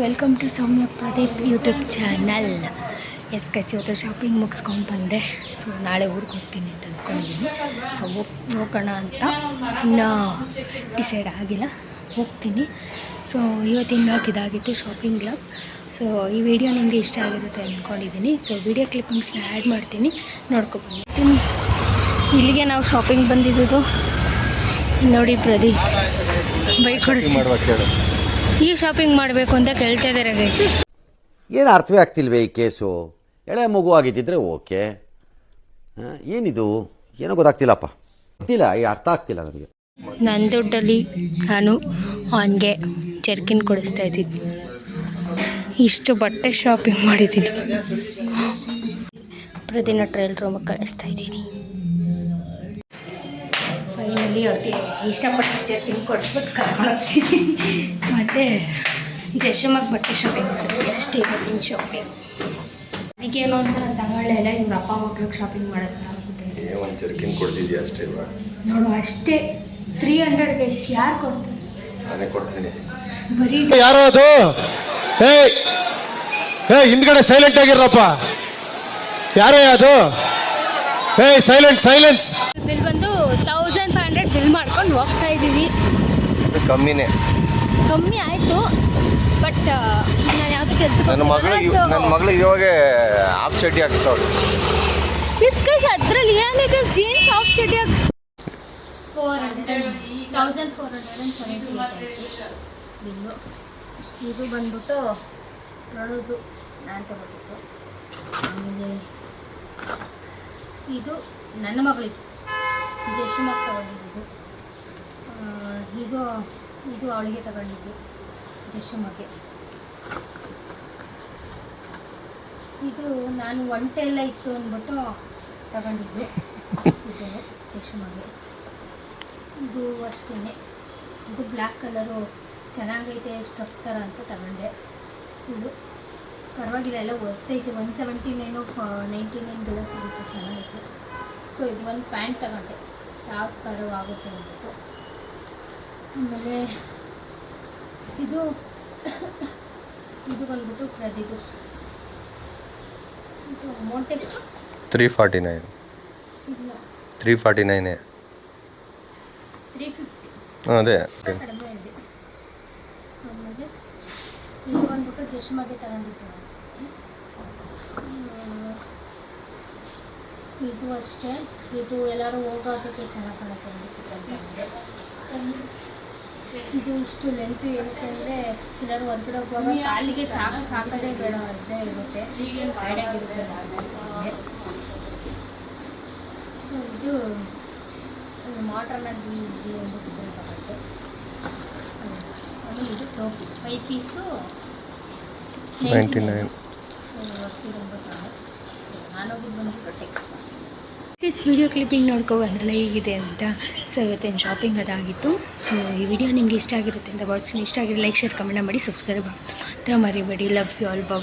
Welcome to Soumya Pradeep YouTube channel S ಕಸಿ ಇವತ್ತು shopping ಮುಗಿಸ್ಕೊಂಡು ಬಂದೆ. ಸೊ ನಾಳೆ ಊರಿಗೆ ಹೋಗ್ತೀನಿ ಅಂತ ಅಂದ್ಕೊಂಡಿದ್ದೀನಿ ಸೊ ಹೋಗ್ ಹೋಗೋಣ ಅಂತ ಇನ್ನೂ ಡಿಸೈಡ್ ಆಗಿಲ್ಲ. ಹೋಗ್ತೀನಿ. ಸೊ ಇವತ್ತಿನ ಇದಾಗಿತ್ತು ಶಾಪಿಂಗ್ ಕ್ಲಬ್ ಸೊ ಈ ವಿಡಿಯೋ ನಿಮಗೆ ಇಷ್ಟ ಆಗಿರುತ್ತೆ ಅಂದ್ಕೊಂಡಿದ್ದೀನಿ ಸೊ ವಿಡಿಯೋ ಕ್ಲಿಪ್ಪಿಂಗ್ಸ್ನ ಆ್ಯಡ್ ಮಾಡ್ತೀನಿ. ನೋಡ್ಕೊಬಂದಿರ್ತೀನಿ ಇಲ್ಲಿಗೆ ನಾವು ಶಾಪಿಂಗ್ ಬಂದಿದ್ದು ನೋಡಿ ಪ್ರದೀಪ್ ಬೈಕ್ ಈ ಶಾಪಿಂಗ್ ಮಾಡಬೇಕು ಅಂತ ಕೇಳ್ತಾ ಇದ್ದಾರೆ ಗೈಸ್ ಏನು ಅರ್ಥವೇ ಆಗ್ತಿಲ್ವೇ ಈ ಕೇಸು? ಎಳೆ ಮಗು ಆಗಿದ್ದಿದ್ರೆ ಓಕೆ. ಏನಿದು? ಏನೋ ಗೊತ್ತಾಗ್ತಿಲ್ಲಪ್ಪ. ಗೊತ್ತಿಲ್ಲ ಈ ಅರ್ಥ ಆಗ್ತಿಲ್ಲ ನನಗೆ. ನನ್ನ ದುಡ್ಡಲ್ಲಿ ನಾನು ಅವನಿಗೆ ಜರ್ಕಿನ್ ಕೊಡಿಸ್ತಾ ಇದ್ದೀನಿ. ಇಷ್ಟು ಬಟ್ಟೆ ಶಾಪಿಂಗ್ ಮಾಡಿದ್ದೀನಿ. ಪ್ರತಿನ ಟ್ರೈಲ್ ರೂಮಿಗೆ ಕಳಿಸ್ತಾ ಇದ್ದೀನಿ. ಫೈನಲಿ ಅವ್ರಿಗೆ ಇಷ್ಟಪಟ್ಟು ಜರ್ಕಿನ್ ಕೊಟ್ಬಿಟ್ಟು ಕರ್ಕೊಂಡೋಗ್ತೀನಿ ಮತ್ತು ಜಶಮಗೆ ಬಟ್ಟೆ ಶಾಪಿಂಗ್ ಮಾಡ್ತೀನಿ ಅಷ್ಟೇ ಇವತ್ತಿನ ಶಾಪಿಂಗ್ ಅದಕ್ಕೇನು ಅಂತ ನಾನು ತಗೊಳ್ಳೆಲ್ಲ ಇವ್ರ ಅಪ್ಪ ಮಕ್ಳಿಗೆ ಶಾಪಿಂಗ್ ಮಾಡೋದು ಅಂದ್ಬಿಟ್ಟು ಒಂದು ಜರ್ಕಿನ್ ಕೊಡ್ತಿದ್ಯಾ ಅಷ್ಟೇ ನೋಡು ಅಷ್ಟೇ. ತ್ರೀ ಹಂಡ್ರೆಡ್ಗೆ ಯಾರು ಕೊಡ್ತಾರೆ? ನಾನೇ ಕೊಡ್ತೀನಿ. ಬರೀ ಯಾರೋ ಅದು ಏ ಹೇ ಹಿಂದ್ಗಡೆ ಸೈಲೆಂಟ್ ಆಗಿರಪ್ಪ ಯಾರೇ ಅದು? ಏಯ್ ಸೈಲೆಂಟ್ ಸೈಲೆನ್ಸ್ ಬಿಲ್ ಬಂದು ತೌಸಂಡ್ ಫೈವ್ ಹಂಡ್ರೆಡ್ ಬಿಲ್ ಮಾಡ್ಕೊಂಡು ಹೋಗ್ತಾ ಇದ್ದೀವಿ ಇದು ಕಮ್ಮಿನೇ. ಕಮ್ಮಿ ಆಯಿತು ಬಟ್ ನಾನು ಯಾವುದೂ ಕೆಲಸಕ್ಕೆ ನನ್ನ ಮಗಳು ನನ್ನ ಮಗಳಿಗೆ ಇವಾಗ ಹಾಫ್ ಚಡ್ಡಿ ಹಾಕ್ಸ್ತಾವಳು. ಡಿಸ್ಕಸ್ ಅದರಲ್ಲಿ ಏನಿದೆ? ಜೀನ್ಸ್ ಆಫ್ ಚಡ್ಡಿ ಹಾಕ್ಸ್ four hundred thousand four hundred and seventy bill ಇದು ಬಂದ್ಬಿಟ್ಟು ನೋಡೋದು ನಾನು ಆಮೇಲೆ ಇದು ನನ್ನ ಮಗಳಿಗೆ. ಜಶಮಕ್ಕೆ ತಗೊಂಡಿದ್ದು. ಇದು ಇದು ಅವಳಿಗೆ ತಗೊಂಡಿದ್ದು ಜಶಮಗೆ ಇದು ನಾನು ಒಂಟೆ ಎಲ್ಲ ಇತ್ತು ಅಂದ್ಬಿಟ್ಟು ತಗೊಂಡಿದ್ದು. ಇದು ಚಶ್ಮಗೆ ಇದು ಅಷ್ಟೇ ಇದು ಬ್ಲ್ಯಾಕ್ ಕಲರು, ಚೆನ್ನಾಗೈತೆ ಸ್ಟ್ರಕ್ ಥರ ಅಂತ ತಗೊಂಡೆ. ಇದು ಪರವಾಗಿಲ್ಲ, ಎಲ್ಲ ಒತ್ತೈತೆ ಒನ್ ಸೆವೆಂಟಿ ನೈನು ಫ ನೈಂಟಿ ನೈನ್ ಸಿಗುತ್ತೆ, ಚೆನ್ನಾಗೈತೆ. ಸೊ ಇದು ಒಂದು ಪ್ಯಾಂಟ್ ತಗೊಂಡೆ. ಯಾವ ಥರ ಆಗುತ್ತೆ ಅಂದ್ಬಿಟ್ಟು. ಆಮೇಲೆ ಇದು ಇದು ಬಂದ್ಬಿಟ್ಟು ಪ್ರದೀಪ್ ಇದು ಅಮೌಂಟ್ ಎಷ್ಟು? Three forty nine three forty ನೈನೇ three fifty ಅದೇ. ಕಡಿಮೆ ಇದೆ. ಆಮೇಲೆ ಇದು ಬಂದ್ಬಿಟ್ಟು ಜಸ್ಟ್ ತಗೊಂಡಿದ್ದು. ಇದು ಅಷ್ಟೇ. ಇದು ಎಲ್ಲರೂ ಹೋಗೋದಕ್ಕೆ ಚೆನ್ನಾಗಿ ಕಾಣುತ್ತೆ. ಇದು ಇಷ್ಟು ಲೆಂತ್ ಇರುತ್ತೆ ಅಂದರೆ ಎಲ್ಲರೂ ಹೊರಗಡೆ ಹೋಗುವಾಗ ಕಾಲಿಗೆ ಸಾಕು ಸಾಕದೇ ಬೇಡ ಅಂತ ಇರುತ್ತೆ. ಸೊ ಇದು ಮಾಡರ್ನಾಗಿ ಇದೆ ಒಂದು ಡಿಫ್ರೆಂಟ್ ಅದು ಇದು ಟೋಪಿ ಫೈವ್ ಪೀಸು ನೈಂಟಿ ನೈನ್ ನಾನೋಗಿದ್ದು ಬಂದು ಟೆಕ್ಸ್ಟ್ ಪ್ಲೀಸ್ ವಿಡಿಯೋ ಕ್ಲಿಪ್ಪಿಂಗ್ ನೋಡ್ಕೊ ಬಂದ್ರಲ್ಲ ಹೇಗಿದೆ ಅಂತ ಸೊ ಇವತ್ತೇನು ಶಾಪಿಂಗ್ ಅದಾಗಿತ್ತು. ಸೊ ಈ ವಿಡಿಯೋ ನಿಮಗೆ ಇಷ್ಟ ಆಗಿರುತ್ತೆ ಅಂತ ಭಾವಿಸ್ತೀನಿ. ಇಷ್ಟ ಆಗಿರೋ ಲೈಕ್ ಶೇರ್ ಕಮೆಂಟ್ ಮಾಡಿ ಸಬ್ಸ್ಕ್ರೈಬ್ ಮಾತ್ರ ಮರಿಬೇಡಿ. Love you all Baba